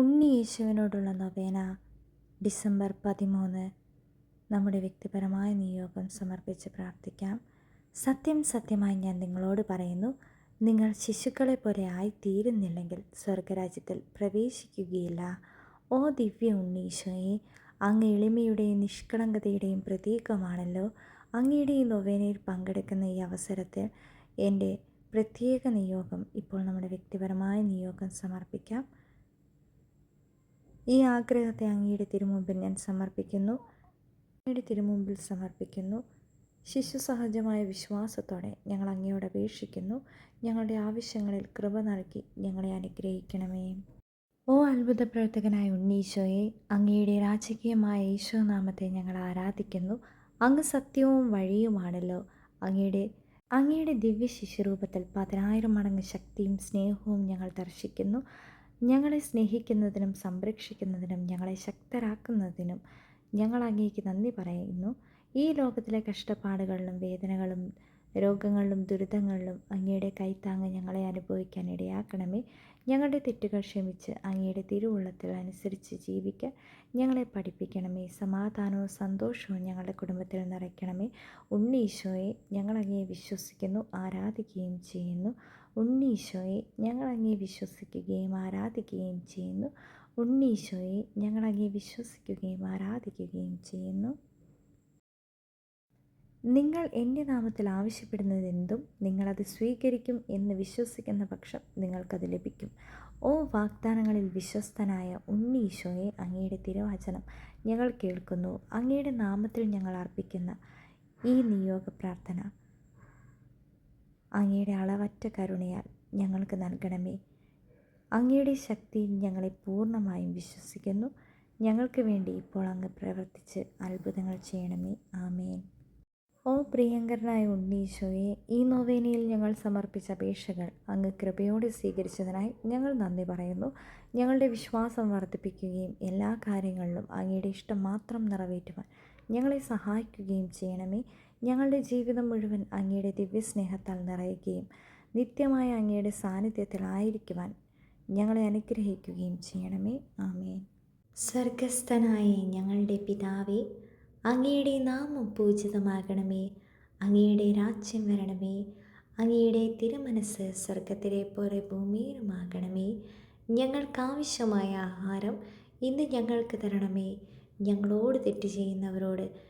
ഉണ്ണി യേശുവിനോടുള്ള നൊവേന December പതിമൂന്ന്. നമ്മുടെ വ്യക്തിപരമായ നിയോഗം സമർപ്പിച്ച് പ്രാർത്ഥിക്കാം. സത്യം സത്യമായി ഞാൻ നിങ്ങളോട് പറയുന്നു. നിങ്ങൾ ശിശുക്കളെ പോലെ ആയിത്തീരുന്നില്ലെങ്കിൽ സ്വർഗരാജ്യത്തിൽ പ്രവേശിക്കുകയില്ല. ഓ ദിവ്യ ഉണ്ണീശോയെ അങ്ങ് എളിമയുടെയും നിഷ്കളങ്കതയുടെയും പ്രതീകമാണല്ലോ. അങ്ങയുടെ ഈ നൊവേനയിൽ പങ്കെടുക്കുന്ന ഈ അവസരത്തിൽ എന്റെ പ്രത്യേക നിയോഗം ഇപ്പോൾ നമ്മുടെ വ്യക്തിപരമായ നിയോഗം സമർപ്പിക്കാം. ഈ ആഗ്രഹത്തെ അങ്ങയുടെ തിരുമുമ്പിൽ ഞാൻ സമർപ്പിക്കുന്നു. അങ്ങയുടെ തിരുമുമ്പിൽ സമർപ്പിക്കുന്നു. ശിശു സഹജമായ വിശ്വാസത്തോടെ ഞങ്ങൾ അങ്ങയോട് അപേക്ഷിക്കുന്നു. ഞങ്ങളുടെ ആവശ്യങ്ങളിൽ കൃപ നൽകി ഞങ്ങളെ അനുഗ്രഹിക്കണമേ. ഓ അത്ഭുത പ്രവർത്തകനായ ഉണ്ണീശോയെ അങ്ങയുടെ രാജകീയമായ ഈശോനാമത്തെ ഞങ്ങൾ ആരാധിക്കുന്നു. അങ്ങ് സത്യവും വഴിയുമാണല്ലോ. അങ്ങയുടെ അങ്ങയുടെ ദിവ്യ ശിശുരൂപത്തിൽ പതിനായിരം മടങ്ങ് ശക്തിയും സ്നേഹവും ഞങ്ങൾ ദർശിക്കുന്നു. ഞങ്ങളെ സ്നേഹിക്കുന്നതിനും സംരക്ഷിക്കുന്നതിനും ഞങ്ങളെ ശക്തരാക്കുന്നതിനും ഞങ്ങൾ അങ്ങേക്ക് നന്ദി പറയുന്നു. ഈ ലോകത്തിലെ കഷ്ടപ്പാടുകളിലും വേദനകളും രോഗങ്ങളിലും ദുരിതങ്ങളിലും അങ്ങയുടെ കൈത്താങ്ങ് ഞങ്ങളെ അനുഭവിക്കാൻ ഇടയാക്കണമേ. ഞങ്ങളുടെ തെറ്റുകൾ ക്ഷമിച്ച് അങ്ങയുടെ തിരുവുള്ളത്തിൽ അനുസരിച്ച് ജീവിക്കാൻ ഞങ്ങളെ പഠിപ്പിക്കണമേ. സമാധാനവും സന്തോഷവും ഞങ്ങളുടെ കുടുംബത്തിൽ നിറയ്ക്കണമേ. ഉണ്ണീശോയെ ഞങ്ങൾ അങ്ങയെ വിശ്വസിക്കുന്നു ആരാധിക്കുകയും ചെയ്യുന്നു. ഉണ്ണീശോയെ ഞങ്ങളങ്ങേ വിശ്വസിക്കുകയും ആരാധിക്കുകയും ചെയ്യുന്നു. ഉണ്ണീശോയെ ഞങ്ങളങ്ങേ വിശ്വസിക്കുകയും ആരാധിക്കുകയും ചെയ്യുന്നു. നിങ്ങൾ എന്റെ നാമത്തിൽ ആവശ്യപ്പെടുന്നതെന്തും നിങ്ങളത് സ്വീകരിക്കും എന്ന് വിശ്വസിക്കുന്ന പക്ഷം നിങ്ങൾക്കത് ലഭിക്കും. ഓ വാഗ്ദാനങ്ങളിൽ വിശ്വസ്തനായ ഉണ്ണീശോയെ അങ്ങയുടെ തിരുവചനം ഞങ്ങൾ കേൾക്കുന്നു. അങ്ങയുടെ നാമത്തിൽ ഞങ്ങൾ അർപ്പിക്കുന്ന ഈ നിയോഗ പ്രാർത്ഥന അങ്ങയുടെ അളവറ്റ കരുണയാൽ ഞങ്ങൾക്ക് നൽകണമേ. അങ്ങയുടെ ശക്തിയിൽ ഞങ്ങളെ പൂർണമായും വിശ്വസിക്കുന്നു. ഞങ്ങൾക്ക് വേണ്ടി ഇപ്പോൾ അങ്ങ് പ്രവർത്തിച്ച് അത്ഭുതങ്ങൾ ചെയ്യണമേ. ആമേൻ. ഓ പ്രിയങ്കരനായ ഉണ്ണീശോയെ ഈ നൊവേനയിൽ ഞങ്ങൾ സമർപ്പിച്ച അപേക്ഷകൾ അങ്ങ് കൃപയോടെ സ്വീകരിച്ചതിനായി ഞങ്ങൾ നന്ദി പറയുന്നു. ഞങ്ങളുടെ വിശ്വാസം വർദ്ധിപ്പിക്കുകയും എല്ലാ കാര്യങ്ങളിലും അങ്ങയുടെ ഇഷ്ടം മാത്രം നിറവേറ്റുവാൻ ഞങ്ങളെ സഹായിക്കുകയും ചെയ്യണമേ. ഞങ്ങളുടെ ജീവിതം മുഴുവൻ അങ്ങയുടെ ദിവ്യസ്നേഹത്താൽ നിറയുകയും നിത്യമായ അങ്ങയുടെ സാന്നിധ്യത്തിൽ ആയിരിക്കുവാൻ ഞങ്ങളെ അനുഗ്രഹിക്കുകയും ചെയ്യണമേ. ആമേൻ. സ്വർഗസ്ഥനായ ഞങ്ങളുടെ പിതാവേ അങ്ങയുടെ നാമം പൂജിതമാകണമേ. അങ്ങയുടെ രാജ്യം വരണമേ. അങ്ങയുടെ തിരുമനസ് സ്വർഗത്തിലെ പോലെ ഭൂമിയിലുമാകണമേ. ഞങ്ങൾക്കാവശ്യമായ ആഹാരം ഇന്ന് ഞങ്ങൾക്ക് തരണമേ. ഞങ്ങളോട് തെറ്റ് ചെയ്യുന്നവരോട്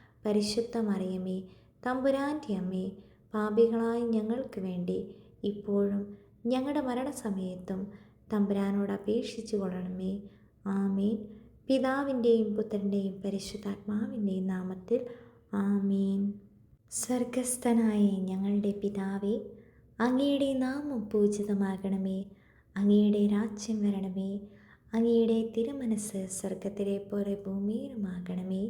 പരിശുദ്ധ മറിയമേ തമ്പുരാന്റെ അമ്മേ പാപികളായ ഞങ്ങൾക്ക് വേണ്ടി ഇപ്പോഴും ഞങ്ങളുടെ മരണസമയത്തും തമ്പുരാനോട് അപേക്ഷിച്ചു കൊള്ളണമേ. ആമേൻ. പിതാവിന്റെയും പുത്രന്റെയും പരിശുദ്ധാത്മാവിന്റെയും നാമത്തിൽ ആമീൻ. സ്വർഗസ്ഥനായ ഞങ്ങളുടെ പിതാവേ അങ്ങയുടെ നാമം പൂജിതമാകണമേ. അങ്ങയുടെ രാജ്യം വരണമേ. അങ്ങയുടെ തിരുമനസ് സ്വർഗത്തിലെ പോലെ ഭൂമിയിലുമാകണമേ.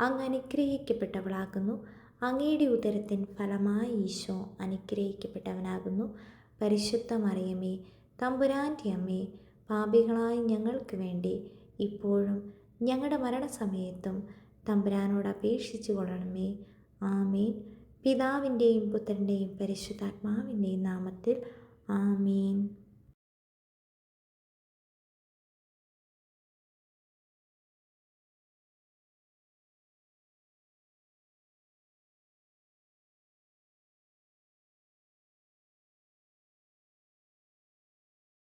അങ്ങ് അനുഗ്രഹിക്കപ്പെട്ടവളാകുന്നു. അങ്ങയുടെ ഉദരത്തിൻ ഫലമായി ഈശോ അനുഗ്രഹിക്കപ്പെട്ടവനാകുന്നു. പരിശുദ്ധ മറിയമേ തമ്പുരാന്റെ അമ്മേ പാപികളായ ഞങ്ങൾക്ക് വേണ്ടി ഇപ്പോഴും ഞങ്ങളുടെ മരണസമയത്തും തമ്പുരാനോട് അപേക്ഷിച്ചു കൊള്ളണമേ. ആമേൻ. പിതാവിന്റെയും പുത്രന്റെയും പരിശുദ്ധാത്മാവിന്റെയും നാമത്തിൽ ആമീൻ.